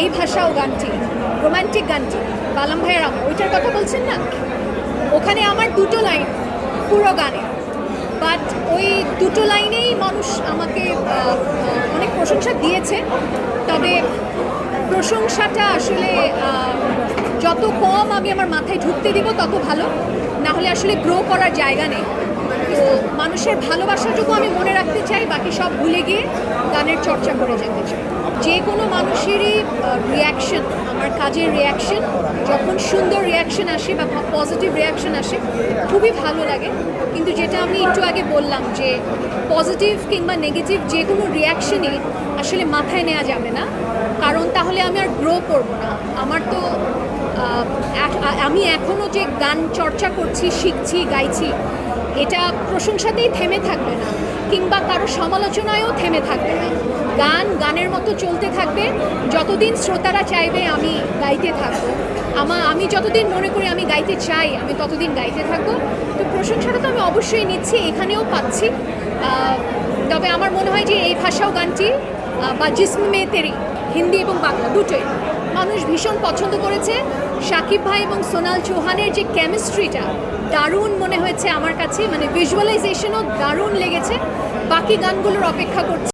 এই ভাষাও গানটি রোমান্টিক গানটি, বালাম ভাইয়ের আমার, ওইটার কথা বলছেন না? ওখানে আমার দুটো লাইন পুরো গানে। বাট ওই দুটো লাইনেই মানুষ আমাকে অনেক প্রশংসা দিয়েছে। তবে প্রশংসাটা আসলে যত কম আমি আমার মাথায় ঢুকতে দিব, তত ভালো। না হলে আসলে গ্রো করার জায়গা নেই। তো মানুষের ভালোবাসাটুকু আমি মনে রাখতে চাই, বাকি সব ভুলে গিয়ে গানের চর্চা করে যেতে চাই। যে কোনো মানুষেরই রিয়াকশন আমার কাজের রিয়াকশন সুন্দর রিয়াকশন আসে বা পজিটিভ রিয়াকশন আসে, খুবই ভালো লাগে। কিন্তু যেটা আমি একটু আগে বললাম যে পজিটিভ কিংবা নেগেটিভ যে কোনো রিয়াকশনই আসলে মাথায় নেওয়া যাবে না। কারণ তাহলে আমি আর গ্রো করব না। আমার তো আমি এখনও যে গান চর্চা করছি, শিখছি, গাইছি, এটা প্রশংসাতেই থেমে থাকবে না। কিংবা কারও সমালোচনায়ও থেমে থাকবে না। গান গানের মতো চলতে থাকবে। যতদিন শ্রোতারা চাইবে আমি গাইতে থাকব। আমা আমি যতদিন মনে করি আমি গাইতে চাই, আমি ততদিন গাইতে থাকব। তো প্রশংসাটা তো আমি অবশ্যই নিচ্ছি, এখানেও পাচ্ছি। তবে আমার মনে হয় যে এই ভাষাও গানটি বা জিসম মে তেরি, হিন্দি এবং বাংলা দুটোই। মানুষ ভীষণ পছন্দ করেছে। সাকিব ভাই এবং সোনাল চৌহানের যে কেমিস্ট্রিটা, দারুণ মনে হয়েছে আমার কাছে। মানে ভিজুয়ালাইজেশনও দারুণ লেগেছে। বাকি গানগুলোর অপেক্ষা করছি।